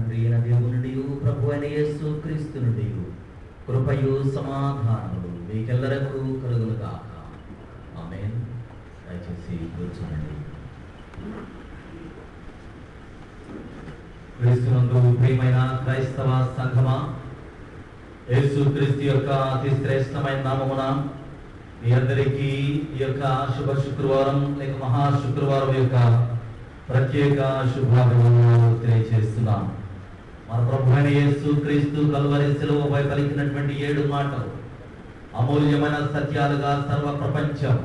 తండ్రి అయిన దేవుని నుండి ప్రభు అయిన యేసు క్రీస్తు నుండి కృపయు సమాధానములు మీకెల్లరకు కలుగులు కాక ఆమేన్. దయచేసి కూర్చోండి. క్రీస్తునందు ప్రియమైన క్రైస్తవ సంఘమా యేసు క్రీస్తు యొక్క అతి శ్రేష్టమైన నామమున మీ అందరికీ ఈ యొక్క శుభ శుక్రవారం లేక మహా శుక్రవారం యొక్క ప్రత్యేక శుభాభివందనాలు తెలియజేస్తున్నాం. మన ప్రభు యేసు క్రీస్తు కలువరి శిలువపై పలికినటువంటి ఏడు మాటలు అమూల్యమైన సత్యాలుగా సర్వ ప్రపంచం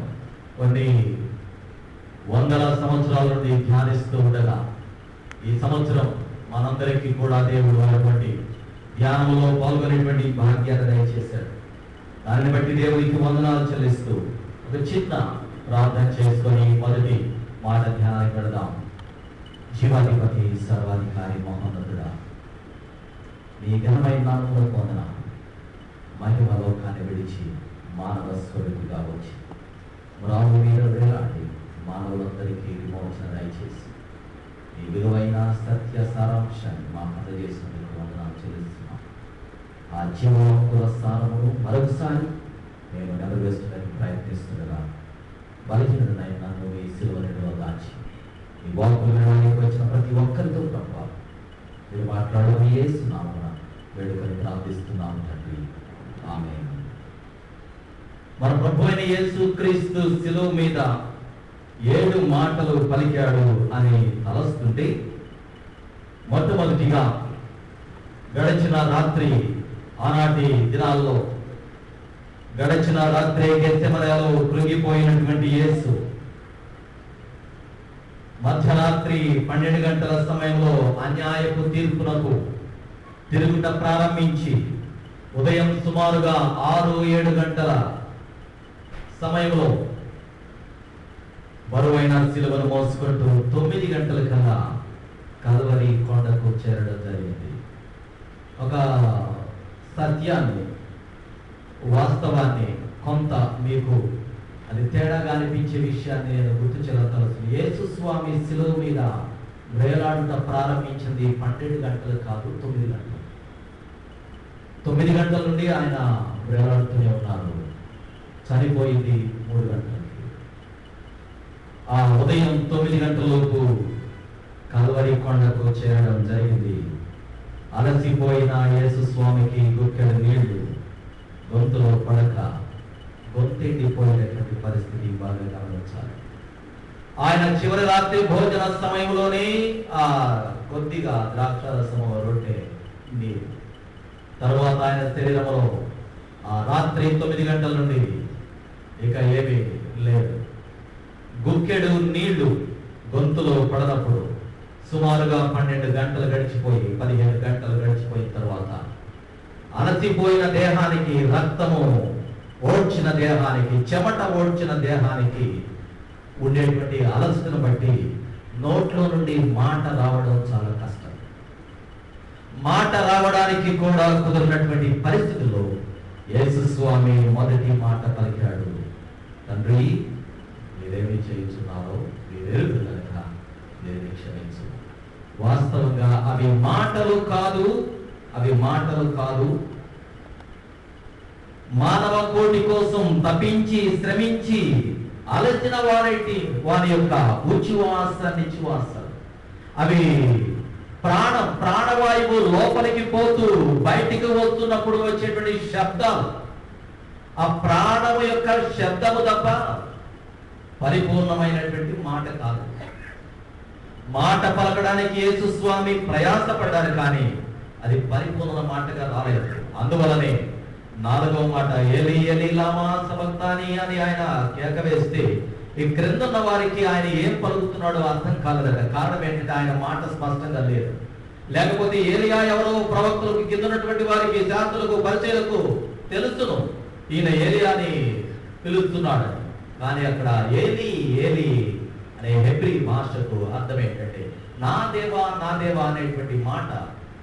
కొన్ని వందల సంవత్సరాల నుండి ధ్యానిస్తూ ఉండగా ఈ సంవత్సరం మనందరికీ కూడా దేవుడు అటువంటి ధ్యానంలో పాల్గొనేటువంటి భాగ్యాన్ని దయచేశాడు. దానిని బట్టి దేవునికి వందనాలు చెల్లిస్తూ ఒక చిన్న ప్రార్థన చేసుకొని మొదటి మాట ధ్యానానికి పెడదాం జీవాధిపతి సర్వాధికారి మహోన్నతుడా నీ ఘనమైన నామంలో పొందన మహిమ లోకాన్ని విడిచి మానవ స్వరూపిగా వచ్చి రాము మీద వేలాడి మానవులందరికీ విమోచన దయచేసి నీ విలువైన సత్య సారాంశాన్ని మా కథ చేసినందుకు వందనాలు చెల్లిస్తున్నాం. ఆ జీవనంకుల సారమును మరొకసారి మేము నెరవేర్చడానికి ప్రయత్నిస్తుండగా బలహీనమైన నువ్వు ఈ సిలువ నిలువ దాచి ఈ వాకులు వినడానికి వచ్చిన ప్రతి ఒక్కరితో తప్ప మీరు మాట్లాడడం ఏసునామన వేడుకొని ప్రార్థిస్తున్నాను తండ్రి. ఆమె మన ప్రభు అయిన యేసు క్రీస్తు శిలువ మీద ఏడు మాటలు పలికాడు అని తలస్తుంటే మొట్టమొదటిగా గడిచిన రాత్రి ఆనాటి దినాల్లో గడిచిన రాత్రి గెత్తెమలలో కృంగిపోయినటువంటి యేసు మధ్యరాత్రి పన్నెండు గంటల సమయంలో అన్యాయపు తీర్పునకు తిరుగుట ప్రారంభించి ఉదయం సుమారుగా ఆరు ఏడు గంటల సమయంలో బరువైన సిలువను మోసుకుంటూ తొమ్మిది గంటల కల్లా కలవరి కొండకు చేరడం జరిగింది. ఒక సత్యాన్ని వాస్తవాన్ని కొంత మీకు అది తేడాగా అనిపించే విషయాన్ని నేను గుర్తు చెల్లతలసు యేసు స్వామి శిలువ మీద వేలాడుట ప్రారంభించింది పన్నెండు గంటలు కాదు తొమ్మిది గంటలు. తొమ్మిది గంటల నుండి ఆయన వేలాడుతూనే ఉన్నారు. చనిపోయింది మూడు గంటలకి ఆ ఉదయం తొమ్మిది గంటలలోపు కల్వరి కొండకు చేరడం జరిగింది. అలసిపోయిన యేసు స్వామికి గుక్కెడు నీళ్ళు గొంతులో పడక గొంతెండిపోయినటువంటి పరిస్థితి బాగా గమనించాలి. ఆయన చివరి రాత్రి భోజన సమయంలోనే ఆ కొద్దిగా ద్రాక్షరసము రొట్టె నీరు. తర్వాత ఆయన శరీరంలో ఆ రాత్రి తొమ్మిది గంటల నుండి ఇక ఏమీ లేదు. గుక్కెడు నీళ్ళు గొంతులో పడనప్పుడు సుమారుగా పన్నెండు గంటలు గడిచిపోయి పదిహేను గంటలు గడిచిపోయిన తర్వాత అలసిపోయిన దేహానికి రక్తము ఓడ్చిన దేహానికి చెమట ఓడ్చిన దేహానికి ఉండేటువంటి అలసటను బట్టి నోట్లో నుండి మాట రావడం చాలా కష్టం. మాట రావడానికి కూడా కుదిరినటువంటి పరిస్థితుల్లో యేసు స్వామి మొదటి మాట పలికాడు. తండ్రి మీరేమి చేయించున్నారో మీరెరుగు కనుక నేను క్షమించు. వాస్తవంగా అవి మాటలు కాదు అవి మాటలు కాదు. మానవ కోటి కోసం తప్పించి శ్రమించి అలచిన వారైతే వారి యొక్క ఉచ్ఛ్వాస నిశ్వాస అవి ప్రాణ ప్రాణవాయువు లోపలికి పోతూ బయటికి వస్తున్నప్పుడు వచ్చేటువంటి శబ్దం. ఆ ప్రాణము యొక్క శబ్దము తప్ప పరిపూర్ణమైనటువంటి మాట కాదు. మాట పలకడానికి యేసు స్వామి ప్రయాసపడ్డారు కానీ అది పరిపూర్ణ మాటగా రాలేదు. అందువలనే నాలుగవ మాట ఏలి ఎలి లామా సబక్తాని అని ఆయన కేక వేస్తే ఈ క్రింద ఉన్న వారికి ఆయన ఏం పలుకుతున్నాడో అర్థం కాలేదట. కారణం ఏంటంటే ఆయన మాట స్పష్టంగా లేదు. లేకపోతే ఏలియా ఎవరో ప్రవక్తలకు కిందనటువంటి వారికి జాతులకు పరిచయలకు తెలుసును. ఈయన ఏలియాని పిలుస్తున్నాడు. కానీ అక్కడ ఏలి ఏలి అనే హెబ్రి భాషకు అర్థం ఏంటంటే నా దేవా నా దేవా అనేటువంటి మాట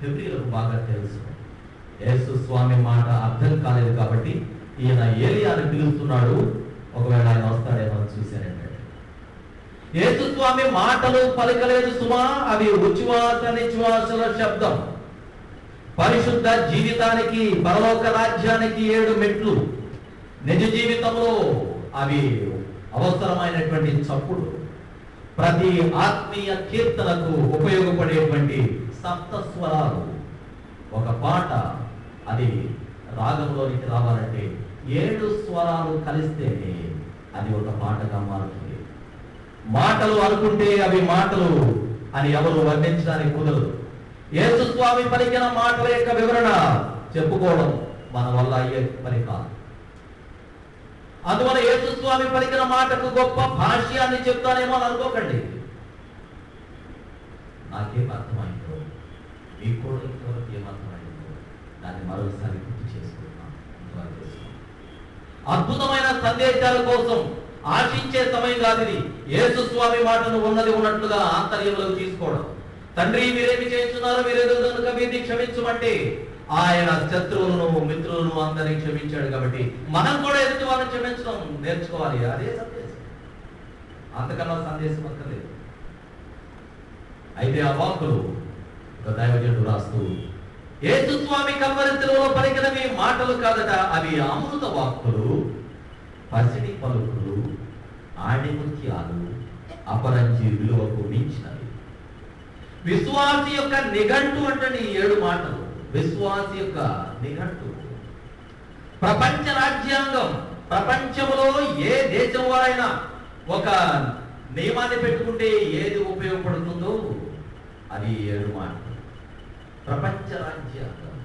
హెబ్రిలకు బాగా తెలుసు. యేసు స్వామి మాట అర్థం కాలేదు కాబట్టి ఈయన ఏలియాని పిలుస్తున్నాడు. ఒకవేళ ఆయన వస్తాడేమో అని చూశానంటే యేసుస్వామి మాటలు పలకలేదు సుమా అవి ఉచ్ఛ్వాస నిశ్వాసల శబ్దం. పరిశుద్ధ జీవితానికి పరలోక రాజ్యానికి ఏడు మెట్లు. నిజ జీవితంలో అవి అవసరమైనటువంటి చప్పుడు. ప్రతి ఆత్మీయ కీర్తనకు ఉపయోగపడేటువంటి సప్త స్వరాలు. ఒక పాట అది రాగంలోనికి రావాలంటే ఏడు స్వరాలు కలిస్తేనే అది ఒక పాటగా మారుతుంది. మాటలు అనుకుంటే అవి మాటలు అని ఎవరు వర్ణించడానికి కుదరదు. యేసు స్వామి పలికిన మాటల యొక్క వివరణ చెప్పుకోవడం మన వల్ల అయ్యే పని కాదు. అందువల్ల యేసు స్వామి పలికిన మాటకు గొప్ప భాష్యాన్ని చెప్తానేమో అని అనుకోకండి. నాకేం అర్థమైందో? మీకు కూడా ఇంతవరకు ఏమర్థమైందో దాన్ని మరోసారి గుర్తు చేసుకుంటున్నాను చేసుకున్నాను. అద్భుతమైన సందేశాల కోసం ఆశించే సమయం కాదు ఇది. యేసు స్వామి మాటను ఉన్నది ఉన్నట్లుగా ఆంతర్యంలోకి తీసుకోవడం. తండ్రి మీరేమి చేస్తున్నారు? మీరేదో కనుక మీరు క్షమించమంటే ఆయన శత్రువులను మిత్రులను అందరినీ క్షమించాడు కాబట్టి మనం కూడా ఎదుటి వారిని క్షమించడం నేర్చుకోవాలి. అదే సందేశం. అంతకన్నా సందేశం అక్కర్లేదు. అయితే ఆ వాక్కులు ఒక దైవజనుడు రాస్తూ యేసు స్వామి కమ్మరితులలో పలికిన మీ మాటలు కాదట అవి అమృత వాక్కులు పసిడి పలుకులు. ఆణిముత్యాలు అపరంజి విలువకు మించినవి విశ్వాసి యొక్క నిఘంటు అంటే ఈ ఏడు మాటలు. విశ్వాసి యొక్క నిఘంటు. ప్రపంచ రాజ్యాంగం ప్రపంచంలో ఏ దేశం వారైనా ఒక నియమాన్ని పెట్టుకుంటే ఏది ఉపయోగపడుతుందో అది ఏడు మాటలు. ప్రపంచ రాజ్యాంగం.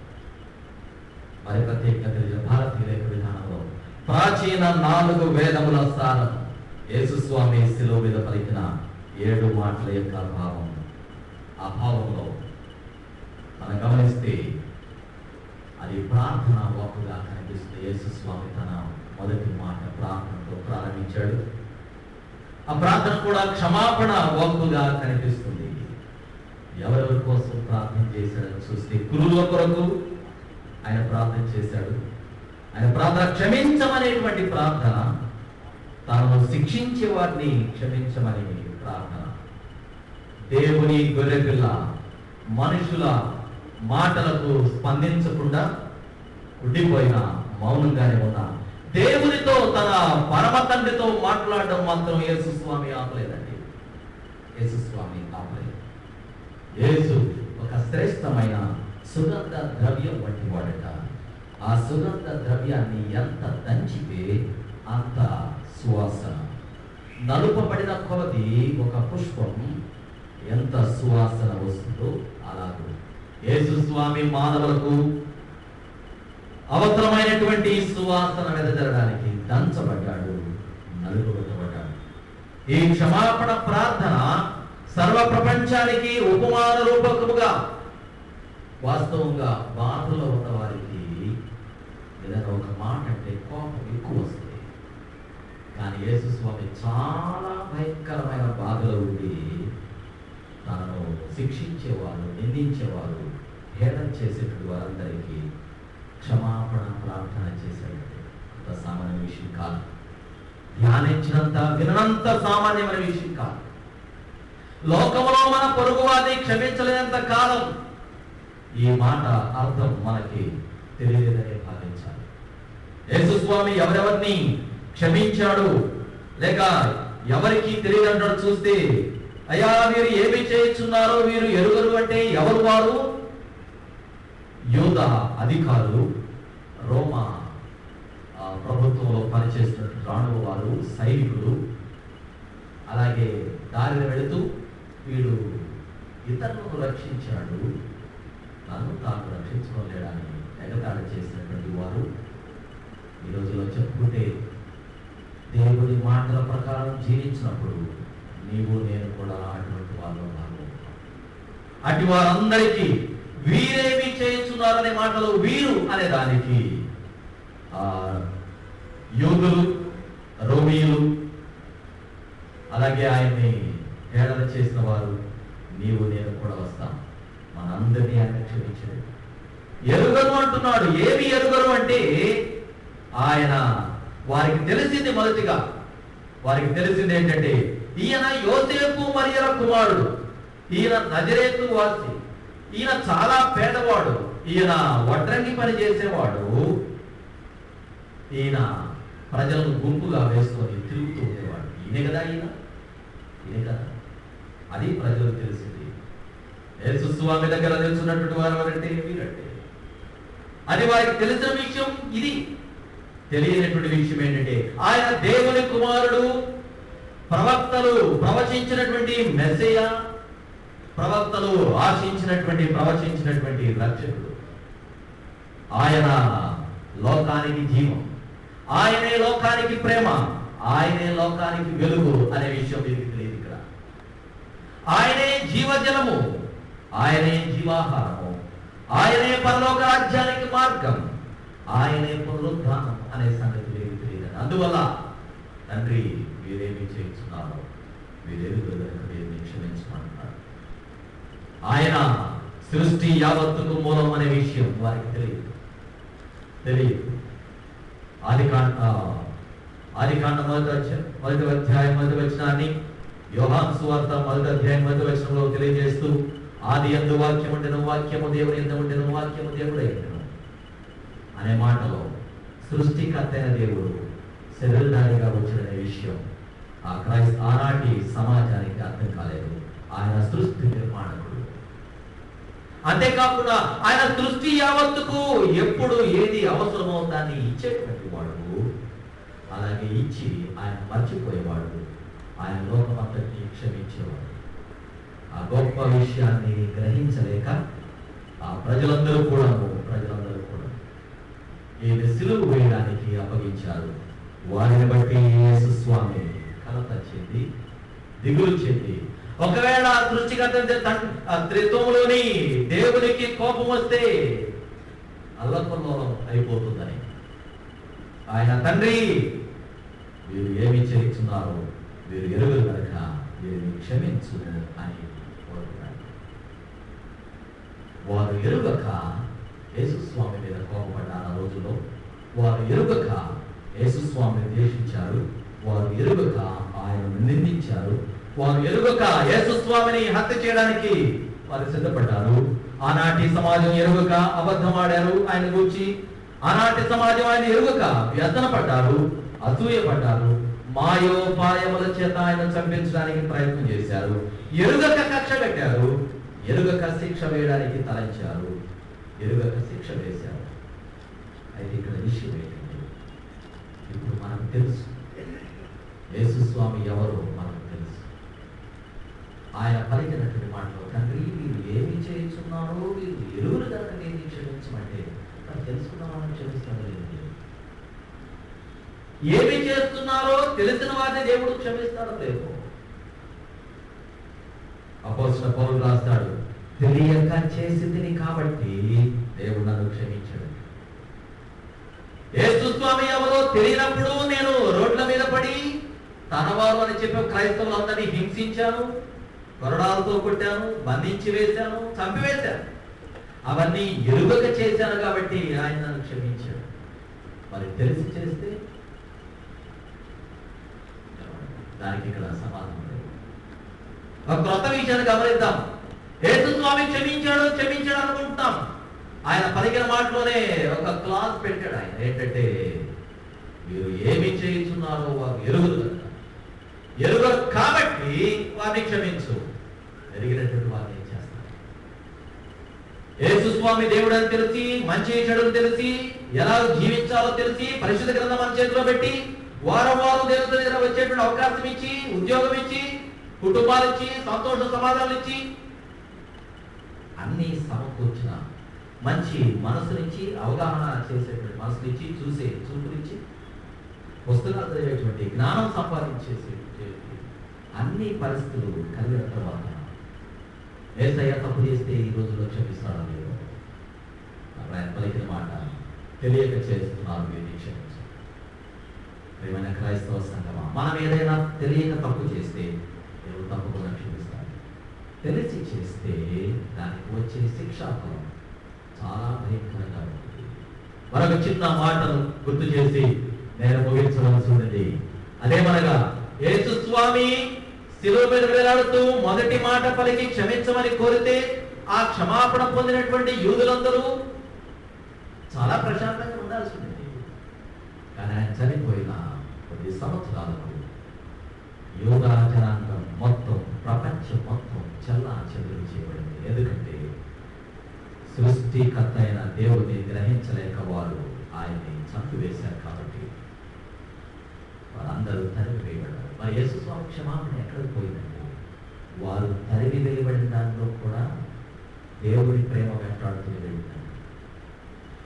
మరి ప్రత్యేకంగా తెలిసిన భారతీయ రేఖ విధానంలో ప్రాచీన నాలుగు వేదముల సారం. యేసుస్వామి శిలువ మీద పలికిన ఏడు మాటల యొక్క భావం. ఆ భావంలో మనం గమనిస్తే అది ప్రార్థన వాకుగా కనిపిస్తుంది యేసుస్వామి తన మొదటి మాట ప్రార్థనతో ప్రారంభించాడు. ఆ ప్రార్థన కూడా క్షమాపణ వాక్కుగా కనిపిస్తుంది. ఎవరెవరి కోసం ప్రార్థన చేశాడని చూస్తే కురుల కొరకు ఆయన ప్రార్థన చేశాడు. ఆయన ప్రార్థన క్షమించమనేటువంటి ప్రార్థన తాను శిక్షించే వారిని క్షమించమని ప్రార్థన. దేవుని గొర్రెపిల్ల మనుషుల మాటలకు స్పందించకుండా ఉండిపోయిన మౌనంగానే ఉన్న. దేవునితో తన పరమ తండ్రితో మాట్లాడడం మాత్రం యేసు స్వామి ఆపలేదండి. యేసు స్వామి ఆపలేదు. యేసు ఒక శ్రేష్టమైన సుగంధ ద్రవ్యం వంటి వాడట. ఆ సుగంధ ద్రవ్యాన్ని ఎంత దంచితే అంత సువాసన. నలుపబడిన కొలది ఒక పుష్పం. ఎంత సువాసన వస్తుందో అలాగే. యేసు స్వామి మానవులకు అవసరమైనటువంటి సువాసన వెదజరడానికి దంచబడ్డాడు నలుగుబట్టబడ్డాడు ఈ క్షమాపణ ప్రార్థన సర్వ ప్రపంచానికి ఉపమాన రూపకముగా వాస్తవంగా బాధలో ఉన్న వారికి ఏదైనా ఒక మాట అంటే కోపం ఎక్కువ వస్తుంది. కానీ యేసు స్వామి చాలా భయంకరమైన బాధలో ఉండి తనను శిక్షించేవారు నిందించేవారు భేదం చేసేటువంటి వారందరికీ క్షమాపణ ప్రార్థన చేశాడు. అంత సామాన్య విషయం కాదు. ధ్యానించినంత వినంత సామాన్యమైన విషయం కాదు. లోకంలో మన పొరుగువారిని క్షమించలేనంత కాలం ఈ మాట అర్థం మనకి తెలియలేదని భావించాలి. యేసుస్వామి ఎవరెవరిని క్షమించాడు. లేక ఎవరికి తెలియదంటాడు చూస్తే అయ్యా వీరు ఏమి చేయించున్నారో వీరు ఎరుగరు అంటే ఎవరు వారు? యోధ అధికారులు రోమా ప్రభుత్వంలో పనిచేస్తున్న రాణువ వారు సైనికులు. అలాగే దారిని వెళుతూ వీడు ఇతరులను రక్షించాడు. నన్ను తాను రక్షించుకోలేడని ఎగతాళి చేసినటువంటి వారు. ఈ రోజులో చెప్పుకుంటే దేవుడి మాటల ప్రకారం జీవించినప్పుడు నీవు నేను కూడా అటువంటి వాళ్ళు ఉన్నాను. అటు వారందరికీ వీరేమి చేయించున్నారనే మాటలు వీరు అనే దానికి ఆ యోగులు రోమియులు అలాగే ఆయన్ని హేళన చేసిన వారు నీవు నేను కూడా వస్తాం. మనందరినీ ఆయన క్షమించాడు. ఎరుగరు అంటున్నాడు. ఏమి ఎరుగరు అంటే ఆయన వారికి తెలిసింది మొదటిగా. వారికి తెలిసింది ఏంటంటే ఈయన యోసేపు మరియల కుమారుడు. ఈయన నజరేతు వాసి. ఈయన చాలా పేదవాడు. ఈయన వడ్రంగి పని చేసేవాడు. ఈయన ప్రజలను గుంపుగా వేసుకొని తిరుగుతూ ఉండేవాడు. ఈయనే కదా ఈయన? ఈయనే కదా. అది ప్రజలకు తెలిసింది. యేసు దగ్గర తెలుసున్నటువంటి వారు ఎవరంటే వీరంటే. అది వారికి తెలిసిన విషయం ఇది. తెలియనటువంటి విషయం ఏంటంటే ఆయన దేవుని కుమారుడు ప్రవక్తలు ప్రవచించినటువంటి మెస్సయ ప్రవక్తలు ఆశించినటువంటి ప్రవచించినటువంటి రక్షకుడు. ఆయన లోకానికి జీవం ఆయనే లోకానికి ప్రేమ ఆయనే లోకానికి వెలుగు అనే విషయం వీరికి తెలియదు ఇక్కడ. ఆయనే జీవజలము ఆయనే జీవాహారము ఆయనే పరలోక రాజ్యానికి మార్గం. ఆయనే పునరుద్ధానం అనే సంగతి మీకు తెలియదు. అందువల్ల తండ్రి మీరేమి చేయించున్నారో మీరేమి కనుక క్షమించమంటున్నారు? ఆయన సృష్టి యావత్తుకు మూలం అనే విషయం వారికి తెలియదు. తెలియదు. ఆది కాండ ఆది కాండ మొదటి అధ్యాయం మొదటి అధ్యాయం మొదటి వచ్చినాన్ని యోహాన్ సువార్త మొదటి అధ్యాయం మొదటి వచనంలో తెలియజేస్తూ ఆది ఎందు వాక్యం ఉండెను వాక్యము దేవుడు ఎందు ఉండెను వాక్యము దేవుడు ఉండెను అనే మాటలో సృష్టికర్తైన దేవుడు శరీరధారిగా వచ్చిన విషయం ఆ క్రైస్త ఆనాటి సమాజానికి అర్థం కాలేదు. ఆయన సృష్టి నిర్మాణకుడు. అంతేకాకుండా ఆయన సృష్టి యావత్తుకు ఎప్పుడు ఏది అవసరమో దాన్ని ఇచ్చేటువంటి వాడు అలాగే ఇచ్చి ఆయన మర్చిపోయేవాడు. ఆయన లోకమంతటిని క్షమించేవాడు. ఆ గొప్ప విషయాన్ని గ్రహించలేక ఆ ప్రజలందరూ కూడా ప్రజలందరూ కూడా ఈయన సిలువు వేయడానికి అప్పగించారు. వారిని బట్టి యేసు స్వామి కలత చెంది దిగులు చెంది ఒకవేళ సృష్టికర్త త్రిత్వములోని దేవునికి కోపం వస్తే అల్లకొల్లోలం అయిపోతుందని. ఆయన తండ్రి మీరు ఏమి చేస్తున్నారో వీరు ఎరువులు కనుక మీరు క్షమించు అని కోరుకున్నాడు. వారు ఎరుగక యేసుస్వామి మీద కోపపడ్డారు ఆ రోజులో వారు ఎరుగక యేసుస్వామిని ద్వేషించారు. వారు ఎరుగక ఆయనను నిందించారు. వారు ఎరుగక యేసుస్వామిని హత్య చేయడానికి వారు సిద్ధపడ్డారు. ఆనాటి సమాజం ఎరుగక అబద్ధమాడారు. ఆయన గురించి ఆనాటి సమాజం ఆయన ఎరుగక వ్యసన పడ్డారు అసూయ పడ్డారు. మాయోపాయముల చేత ఆయన చంపించడానికి ప్రయత్నం చేశారు. ఎరుగక కక్ష పెట్టారు. ఎరుగక శిక్ష వేయడానికి తలంచారు. ఎరుగక శిక్ష వేశారు. అయితే ఇక్కడ విషయం ఏంటంటే ఇప్పుడు మనకు తెలుసు. యేసుస్వామి ఎవరో మనకు తెలుసు. ఆయన పలికినటువంటి మాటలో తండ్రి మీరు ఏమి చేయించున్నారో మీరు ఎరువులు కనుక నేను క్షమించమంటే మరి తెలుసుకున్నామని క్షమిస్తాను లేదు ఏమి చేస్తున్నారో తెలిసిన వారిని దేవుడు క్షమిస్తాడు లేవు అపోసిన పౌరులు రాస్తాడు తెలియక చేసింది కాబట్టి దేవుడు నన్ను క్షమించాడు. ఏసుస్వామి ఎవరో తెలియనప్పుడు నేను రోడ్ల మీద పడి తనవారు అని చెప్పి క్రైస్తవులందరినీ హింసించాను కొరడాలతో కొట్టాను బంధించి వేశాను చంపివేశాను. అవన్నీ ఎరుగక చేశాను కాబట్టి ఆయన నన్ను క్షమించాడు. మరి తెలిసి చేస్తే? దానికి ఇక్కడ సమాధానం లేదు. ఒక క్రొత్త విషయాన్ని గమనిద్దాం. యేసు స్వామి క్షమించాడు క్షమించాడు అనుకుంటున్నాం. ఆయన పలికిన మాటలోనే ఒక క్లాస్ పెట్టాడు ఆయన. ఏంటంటే మీరు ఏమి చేయించున్నారో వారు ఎరుగురు కనుక. ఎరుగరు కాబట్టి వారిని క్షమించు. ఎరిగినటువంటి వారిని ఏం చేస్తారు? యేసుస్వామి దేవుడు అని తెలిసి మంచి చెడుని తెలిసి ఎలా జీవించాలో తెలిసి పరిశుద్ధ గ్రంథం మన చేతిలో పెట్టి వారం వారం దేవుడి దగ్గర వచ్చేటువంటి అవకాశం ఇచ్చి ఉద్యోగం ఇచ్చి కుటుంబాలు ఇచ్చి సంతోష సమాధానాలు ఇచ్చి అన్ని సమకూర్చిన మంచి మనసునిచ్చి అవగాహన చేసేటువంటి మనసునిచ్చి చూసే చూపునిచ్చి పుస్తకాలు చదివేటువంటి జ్ఞానం సంపాదించేసే అన్ని పరిస్థితులు కలిగిన తర్వాత ఏసయ్య తప్పు చేస్తే ఈ రోజుల్లో క్షమిస్తాడో లేదో ఆయన పలికిన మాట తెలియక చేస్తున్నారు మీరు క్షమించారు ఏమైనా క్రైస్తవ సంగమా మనం ఏదైనా తెలియక తప్పు చేస్తే దేవుడు తెలిసి చేస్తే దానికి వచ్చే శిక్షాఫలం చాలా భయంకరంగా ఉంటుంది. మరొక చిన్న మాటను గుర్తు చేసి నేను ముగించవలసి ఉన్నది. అదేమనగా యేసు స్వామి శిలువ మీద వేలాడుతూ మొదటి మాట పలికి క్షమించమని కోరితే ఆ క్షమాపణ పొందినటువంటి యూదులందరూ చాలా ప్రశాంతంగా ఉండాల్సి ఉండేది కానీ ఆయన చనిపోయిన కొద్ది సంవత్సరాలకు యోగా మొత్తం ప్రపంచం మొత్తం చల్లా చెదురు చేయబడింది ఎందుకంటే సృష్టికర్త అయిన దేవుడిని గ్రహించలేక వారు ఆయన్ని చంపివేశారు కాబట్టి వారందరూ తరిమి వేయబడ్డారు మరి యేసుస్వామి క్షమాపణ ఎక్కడికి పోయిందంటే వారు తరిమి వేయబడిన దానిలో కూడా దేవుడి ప్రేమ వెంటాడుతూ వెళ్ళిందండి.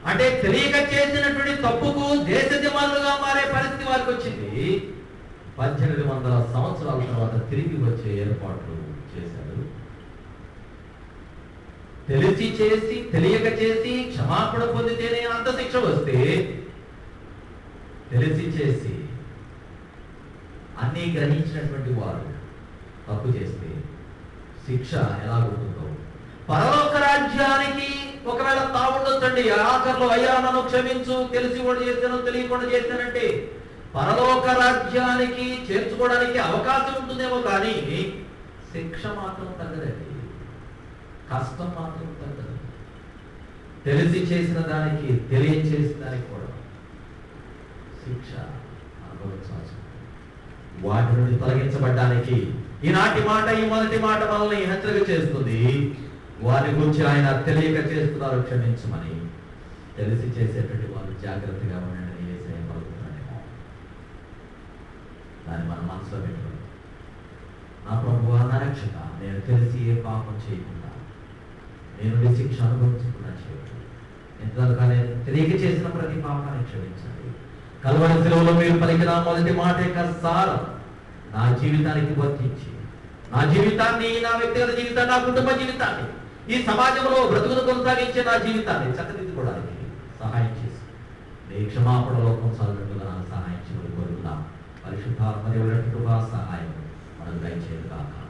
అంటే తెలియక చేసినటువంటి తప్పుకు దేశ దిమాలుగా మారే పరిస్థితి వారికి వచ్చింది పద్దెనిమిది వందల సంవత్సరాల తర్వాత తిరిగి వచ్చే ఏర్పాట్లు చేశారు. తెలిసి చేసి తెలియక చేసి క్షమాపణ పొందితేనే అంత శిక్ష వస్తే తెలిసి చేసి అన్ని గ్రహించినటువంటి వారు తప్పు చేస్తే శిక్ష ఎలా ఉంటుందో పరలోక రాజ్యానికి ఒకవేళ తావుండొచ్చండి ఆఖరిలో అయ్యా నన్ను క్షమించు తెలిసి కూడా చేశాను తెలియకుండా చేశానంటే పరలోక రాజ్యానికి చేర్చుకోవడానికి అవకాశం ఉంటుందేమో కానీ శిక్ష మాత్రం తగ్గదండి. కష్టం మాత్రం తగ్గదు. తెలిసి చేసిన దానికి తెలియచేసిన దానికి కూడా శిక్ష అనుభవించాల్సి వాటి నుండి తొలగించబడ్డానికి ఈనాటి మాట ఈ మొదటి మాట మనల్ని హెచ్చరిక చేస్తుంది. వారి గురించి ఆయన తెలియక చేస్తున్నారు క్షమించమని తెలిసి చేసేటువంటి వాళ్ళు జాగ్రత్తగా ఉండాలి ఏసయ్య పలుకుతున్నాడేమో దాన్ని మన మనసులో పెట్టుకోండి నా ప్రభు నా రక్షక నేను తెలిసి ఏ పాపం చేయకుండా నేను శిక్ష అనుభవించకుండా చేయదు ఎంతవరకు నేను తెలియక చేసిన ప్రతి పాపాన్ని క్షమించండి. కలవరి సెలవులో మీరు పలికిన మొదటి మాట సార్ నా జీవితానికి వర్తించి నా జీవితాన్ని నా వ్యక్తిగత జీవితాన్ని నా కుటుంబ జీవితాన్ని ఈ సమాజంలో బ్రతుకును కొనసాగించే నా జీవితాన్ని చక్కదిద్దుకోవడానికి సహాయం చేసి నీ క్షమాపణ లోకం సహాయం పరిశుద్ధాత్మ దేవుడు కృపా సహాయం మనకు దయచేయదు కాక